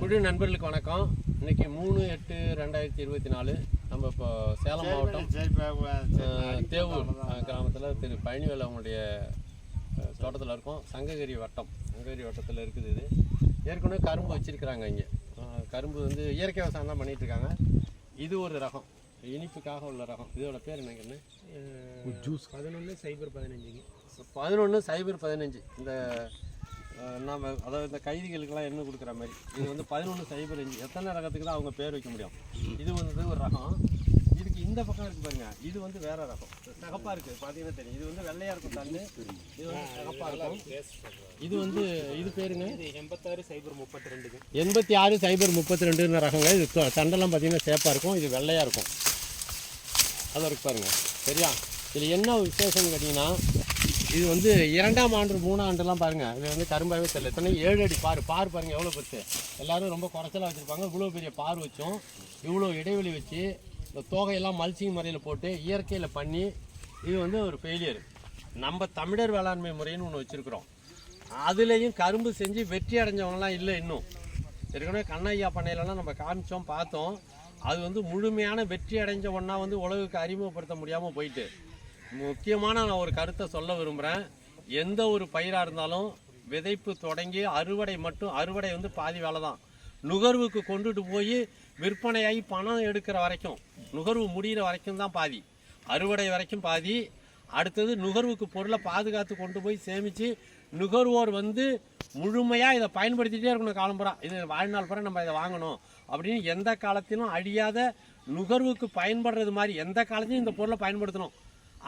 குழு நண்பர்களுக்கு வணக்கம். இன்னைக்கு மூணு எட்டு ரெண்டாயிரத்தி இருபத்தி நாலு நம்ம இப்போ சேலம் மாவட்டம் தேவூர் கிராமத்தில் திரு பழனிவேல் அவங்களுடைய தோட்டத்தில் இருக்கோம். சங்ககிரி வட்டம். சங்ககிரி வட்டத்தில் இருக்குது இது. ஏற்கனவே கரும்பு வச்சிருக்கிறாங்க இங்கே. கரும்பு வந்து இயற்கை விவசாயம் தான் பண்ணிட்டு இருக்காங்க. இது ஒரு ரகம். இனிப்புக்காக உள்ள ரகம். இதோட பேர் என்னங்கன்னு ஜூஸ். பதினொன்று சைபர் பதினஞ்சுங்க. பதினொன்று சைபர் பதினஞ்சு. இந்த நாம அதாவது இந்த கைதிகளுக்கெல்லாம் என்ன கொடுக்குற மாதிரி. இது வந்து பதினொன்று சைபர் அஞ்சு எத்தனை ரகத்துக்கு தான் அவங்க பேர் வைக்க முடியும்? இது வந்து ஒரு ரகம். இதுக்கு இந்த பக்கம் இருக்கு பாருங்க. இது வந்து வேற ரகம். சிகப்பா இருக்கு. பார்த்தீங்கன்னா தெரியும். இது வந்து வெள்ளையா இருக்கும் தண்டு. இது வந்து சிகப்பா இருக்கும். இது வந்து இது பேருங்க? எண்பத்தாறு சைபர் முப்பத்தி ரெண்டுங்க எண்பத்தி ஆறு சைபர் முப்பத்தி ரெண்டுன்னு ரகங்க. இது தண்டெல்லாம் பார்த்தீங்கன்னா சேப்பாக இருக்கும். இது வெள்ளையாக இருக்கும். அதை இருக்கு பாருங்க. சரியா? இதில் என்ன விசேஷம்னு கேட்டிங்கன்னா இது வந்து இரண்டாம் ஆண்டு மூணாம் ஆண்டுலாம் பாருங்கள் இது வந்து கரும்பாகவே தெரியல. எத்தனை ஏழு அடி பார். பார் பாருங்கள் எவ்வளோ பெருசு எல்லோரும் ரொம்ப குறைச்சலாக வச்சுருப்பாங்க. இவ்வளோ பெரிய பார் வச்சோம். இவ்வளோ இடைவெளி வச்சு இந்த தோகையெல்லாம் மல்ச்சிங் முறையில் போட்டு இயற்கையில் பண்ணி இது வந்து ஒரு ஃபெயிலியர் நம்ம தமிழர் வேளாண்மை முறைன்னு ஒன்று வச்சுருக்குறோம். அதுலேயும் கரும்பு செஞ்சு வெற்றி அடைஞ்சவங்களாம் இல்லை இன்னும். ஏற்கனவே கண்ணையா பண்ணையிலலாம் நம்ம காமிச்சோம் பார்த்தோம். அது வந்து முழுமையான வெற்றி அடைஞ்ச ஒன்றா வந்து உலகுக்கு அறிமுகப்படுத்த முடியாமல் போயிட்டு. முக்கியமான நான் ஒரு கருத்தை சொல்ல விரும்புகிறேன் எந்த ஒரு பயிராக இருந்தாலும் விதைப்பு தொடங்கி அறுவடை மட்டும் அறுவடை வந்து பாதி வேலை தான். நுகர்வுக்கு கொண்டுட்டு போய் விற்பனையாகி பணம் எடுக்கிற வரைக்கும் நுகர்வு முடிகிற வரைக்கும் தான் பாதி. அறுவடை வரைக்கும் பாதி. அடுத்தது நுகர்வுக்கு பொருளை பாதுகாத்து கொண்டு போய் சேமித்து நுகர்வோர் வந்து முழுமையாக இதை பயன்படுத்திகிட்டே இருக்கணும் காலம்புறா. இது வாழ்நாள் பூரா நம்ம இதை வாங்கணும். அப்படின்னு எந்த காலத்திலும் அழியாத நுகர்வுக்கு பயன்படுறது மாதிரி எந்த காலத்திலும் இந்த பொருளை பயன்படுத்தணும்.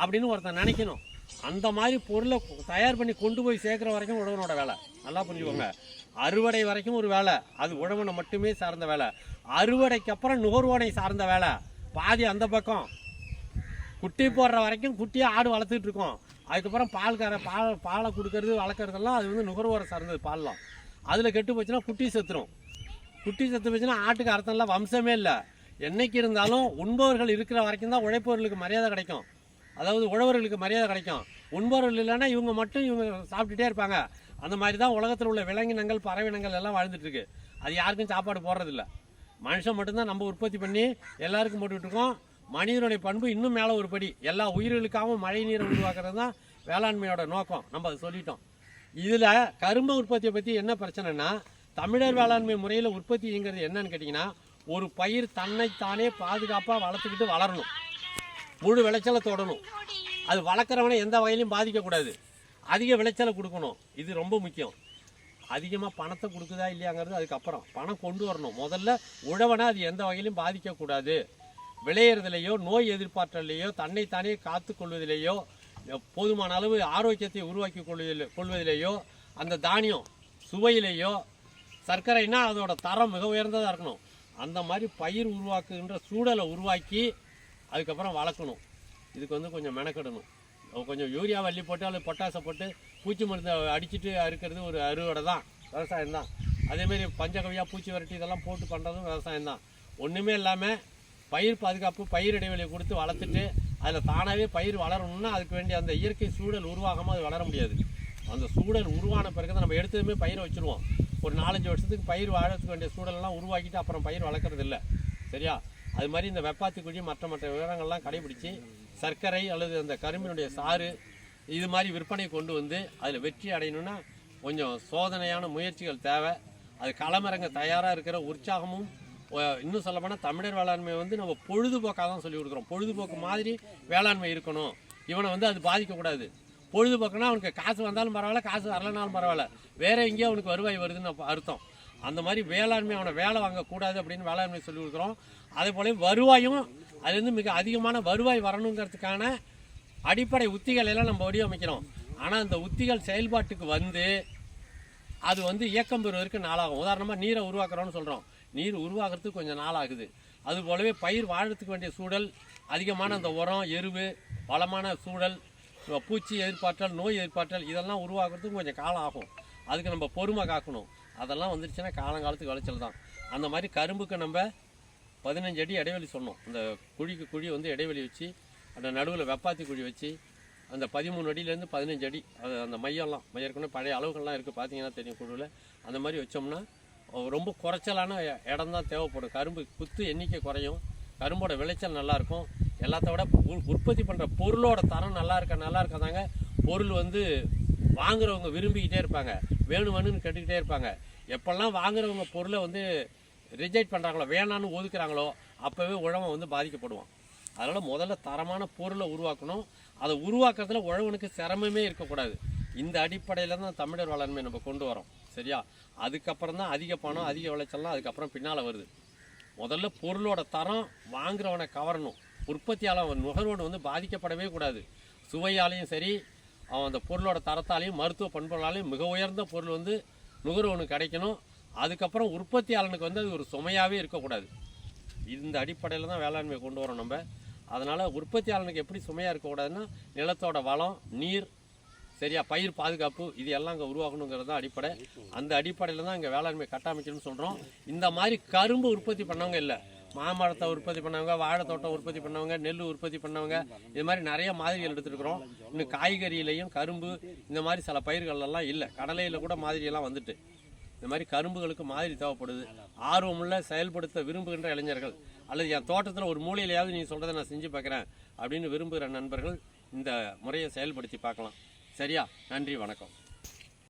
அப்படின்னு ஒருத்தன் நினைக்கணும். அந்த மாதிரி பொருளை தயார் பண்ணி கொண்டு போய் சேர்க்குற வரைக்கும் உழவனோட வேலை. நல்லா புரிஞ்சுக்கோங்க. அறுவடை வரைக்கும் ஒரு வேலை. அது உழவனை மட்டுமே சார்ந்த வேலை. அறுவடைக்கு அப்புறம் நுகர்வோனை சார்ந்த வேலை. பாதி அந்த பக்கம். குட்டி போடுற வரைக்கும் குட்டியை ஆடு வளர்த்துட்டு இருக்கோம். அதுக்கப்புறம் பால் பால் பாலை கொடுக்கறது வளர்க்குறதெல்லாம் அது வந்து நுகர்வோரை சார்ந்தது பால்லாம். அதில் கெட்டு போச்சுன்னா குட்டி செத்துரும். குட்டி செத்து போச்சுன்னா ஆட்டுக்கு அர்த்தம் வம்சமே இல்லை. என்னைக்கு இருந்தாலும் உண்பவர்கள் இருக்கிற வரைக்கும் தான் உழைப்பவர்களுக்கு மரியாதை கிடைக்கும். அதாவது உழவர்களுக்கு மரியாதை கிடைக்கும். உண்பவர்கள் இல்லைன்னா இவங்க மட்டும் இவங்க சாப்பிட்டுட்டே இருப்பாங்க. அந்த மாதிரி தான் உலகத்தில் உள்ள விலங்கினங்கள் பறவினங்கள் எல்லாம் வாழ்ந்துட்டுருக்கு அது யாருக்கும் சாப்பாடு போடுறதில்ல. மனுஷன் மட்டும்தான் நம்ம உற்பத்தி பண்ணி எல்லாருக்கும் போட்டுக்கிட்டு இருக்கோம். மனிதனுடைய பண்பு இன்னும் மேலே ஒரு படி. எல்லா உயிர்களுக்காகவும் மழை நீரை உருவாக்குறது தான் வேளாண்மையோட நோக்கம். நம்ம அதை சொல்லிட்டோம். இதில் கரும்பு உற்பத்தியை பற்றி என்ன பிரச்சனைனா தமிழர் வேளாண்மை முறையில் உற்பத்திங்கிறது என்னன்னு கேட்டிங்கன்னா ஒரு பயிர் தன்னைத்தானே பாதுகாப்பாக வளர்த்துக்கிட்டு வளரணும். முழு விளைச்சலை தொடணும். அது வளர்க்குறவனை எந்த வகையிலையும் பாதிக்கக்கூடாது அதிக விளைச்சலை கொடுக்கணும். இது ரொம்ப முக்கியம். அதிகமாக பணத்தை கொடுக்குதா இல்லையாங்கிறது அதுக்கப்புறம். பணம் கொண்டு வரணும். முதல்ல உழவனை அது எந்த வகையிலும் பாதிக்கக்கூடாது விளையிறதுலையோ நோய் எதிர்பார்த்தலையோ தன்னைத்தானே காத்து கொள்வதிலேயோ போதுமான அளவு ஆரோக்கியத்தை உருவாக்கி கொள்வதில் கொள்வதிலேயோ அந்த தானியம் சுவையிலேயோ சர்க்கரைனா அதோட தரம் மிக உயர்ந்ததாக இருக்கணும். அந்த மாதிரி பயிர் உருவாக்குகின்ற சூழலை உருவாக்கி அதுக்கப்புறம் வளர்க்கணும். இதுக்கு வந்து கொஞ்சம் மெனக்கிடணும். கொஞ்சம் யூரியா வள்ளி போட்டு அல்லது பொட்டாசை போட்டு பூச்சி மருந்தை அடிச்சிட்டு அறுக்கிறது ஒரு அறுவடை தான். விவசாயம் தான். அதேமாரி பஞ்சகவியாக பூச்சி விரட்டி இதெல்லாம் போட்டு பண்ணுறதும் விவசாயம் தான். ஒன்றுமே இல்லாமல் பயிர் பாதுகாப்பு பயிர் இடைவெளி கொடுத்து வளர்த்துட்டு அதில் தானாகவே பயிர் வளரணும்னா அதுக்கு வேண்டிய அந்த இயற்கை சூழல் உருவாகாமல் அது வளர முடியாது. அந்த சூழல் உருவான பிறகு தான் நம்ம எடுத்ததுமே பயிரை வச்சுருவோம். ஒரு நாலஞ்சு வருஷத்துக்கு பயிர் வாழறதுக்கு வேண்டிய சூழலெல்லாம் உருவாக்கிட்டு அப்புறம் பயிர் வளர்க்குறது இல்லை. சரியா? அது மாதிரி இந்த வெப்பாத்தி குழி மற்ற மற்ற விவரங்கள்லாம் கடைபிடிச்சு சர்க்கரை அல்லது அந்த கரும்பினுடைய சாறு இது மாதிரி விற்பனை கொண்டு வந்து அதில் வெற்றி அடையணும்னா கொஞ்சம் சோதனையான முயற்சிகள் தேவை. அது களமிறங்க தயாராக இருக்கிற உற்சாகமும் இன்னும் சொல்லப்போனால் தமிழர் வேளாண்மை வந்து நம்ம பொழுதுபோக்காக தான் சொல்லி கொடுக்குறோம். பொழுதுபோக்கு மாதிரி வேளாண்மை இருக்கணும். இவனை வந்து அது பாதிக்கக்கூடாது பொழுதுபோக்குனா அவனுக்கு காசு வந்தாலும் பரவாயில்ல காசு வரலனாலும் பரவாயில்ல. வேற எங்கேயோ அவனுக்கு வருவாய் வருதுன்னு அர்த்தம். அந்த மாதிரி வேளாண்மை அவனை வேலை வாங்கக்கூடாது அப்படின்னு வேளாண்மை சொல்லி கொடுக்குறோம். அதே போல வருவாயும் அதுலேருந்து மிக அதிகமான வருவாய் வரணுங்கிறதுக்கான அடிப்படை உத்திகள் எல்லாம் நம்ம வடிவமைக்கிறோம். ஆனால் அந்த உத்திகள் செயல்பாட்டுக்கு வந்து அது வந்து இயக்கம் பெறுவதற்கு நாளாகும். உதாரணமாக நீரை உருவாக்குறோம்னு சொல்கிறோம் நீர் உருவாகிறதுக்கு கொஞ்சம் நாள் ஆகுது. அது போலவே பயிர் வாழறதுக்கு வேண்டிய சூழல் அதிகமான அந்த உரம் எருவு வளமான சூழல் பூச்சி எதிர்பார்த்தல் நோய் எதிர்பார்த்தல் இதெல்லாம் உருவாக்குறதுக்கு கொஞ்சம் காலம் ஆகும். அதுக்கு நம்ம பொறுமை காக்கணும். அதெல்லாம் வந்துருச்சுன்னா காலங்காலத்துக்கு விளைச்சல் தான். அந்த மாதிரி கரும்புக்கு நம்ம பதினஞ்சு அடி இடைவெளி சொன்னோம். அந்த குழிக்கு குழி வந்து இடைவெளி வச்சு அந்த நடுவில் வெப்பாத்தி குழி வச்சு அந்த பதிமூணு அடியிலேருந்து பதினஞ்சு அடி அது அந்த மையம்லாம் ஏற்கனவே பழைய அளவுகள்லாம் இருக்குது பார்த்தீங்கன்னா தெரியும் குழுவில். அந்த மாதிரி வச்சோம்னா ரொம்ப குறைச்சலான இடம் தான் தேவைப்படும். கரும்பு குத்து எண்ணிக்கை குறையும். கரும்போட விளைச்சல் நல்லாயிருக்கும் எல்லாத்த விட உ- உற்பத்தி பண்ணுற பொருளோட தரம் நல்லா இருக்க நல்லா இருக்காதாங்க. பொருள் வந்து வாங்குறவங்க விரும்பிக்கிட்டே இருப்பாங்க. வேணும் வேணும்னு கேட்டுக்கிட்டே இருப்பாங்க. எப்பெல்லாம் வாங்குறவங்க பொருளை வந்து ரிஜெக்ட் பண்ணுறாங்களோ வேணான்னு ஒதுக்குறாங்களோ அப்போவே உழவன் வந்து பாதிக்கப்படுவான். அதனால் முதல்ல தரமான பொருளை உருவாக்கணும். அதை உருவாக்குறதுல உழவனுக்கு சிரமமே இருக்கக்கூடாது. இந்த அடிப்படையில் தான் தமிழர் வளர்மை நம்ம கொண்டு வரோம். சரியா? அதுக்கப்புறம் தான் அதிக பணம் அதிக விளைச்சல்லாம் அதுக்கப்புறம் பின்னால் வருது. முதல்ல பொருளோட தரம் வாங்குறவனை கவரணும். உற்பத்தியாளர் நுகர்வோடு வந்து பாதிக்கப்படவே கூடாது. சுவையாலையும் சரி அவன் அந்த பொருளோட தரத்தாலையும் மருத்துவ பண்புகளாலையும் மிக உயர்ந்த பொருள் வந்து நுகர்வோனுக்கு கிடைக்கணும். அதுக்கப்புறம் உற்பத்தியாளனுக்கு வந்து அது ஒரு சுமையாகவே இருக்கக்கூடாது. இந்த அடிப்படையில் தான் வேளாண்மையை கொண்டு வரோம் நம்ம. அதனால் உற்பத்தியாளனுக்கு எப்படி சுமையாக இருக்கக்கூடாதுன்னா நிலத்தோட வளம் நீர் சரியா பயிர் பாதுகாப்பு இது எல்லாம் இங்கே உருவாக்கணுங்கிறது தான் அடிப்படை. அந்த அடிப்படையில் தான் இங்கே வேளாண்மை கட்டமைக்கணும்னு சொல்கிறோம் இந்த மாதிரி கரும்பு உற்பத்தி பண்ணவங்க இல்லை. மாமரத்தை உற்பத்தி பண்ணவங்க வாழைத்தோட்டம் உற்பத்தி பண்ணவங்க நெல் உற்பத்தி பண்ணவங்க இது மாதிரி நிறைய மாதிரிகள் எடுத்துருக்குறோம். இன்னும் காய்கறியிலையும் கரும்பு இந்த மாதிரி சில பயிர்களெல்லாம் இல்லை. கடலையில் கூட மாதிரியெல்லாம் வந்துட்டு. இந்த மாதிரி கரும்புகளுக்கு மாதிரி தேவைப்படுது. ஆர்வமுள்ள செயல்படுத்த விரும்புகின்ற இளைஞர்கள். அல்லது என் தோட்டத்தில் ஒரு மூலையிலையாவது நீ சொல்கிறத நான் செஞ்சு பார்க்குறேன் அப்படின்னு விரும்புகிற நண்பர்கள் இந்த முறையை செயல்படுத்தி பார்க்கலாம். சரியா? நன்றி வணக்கம்.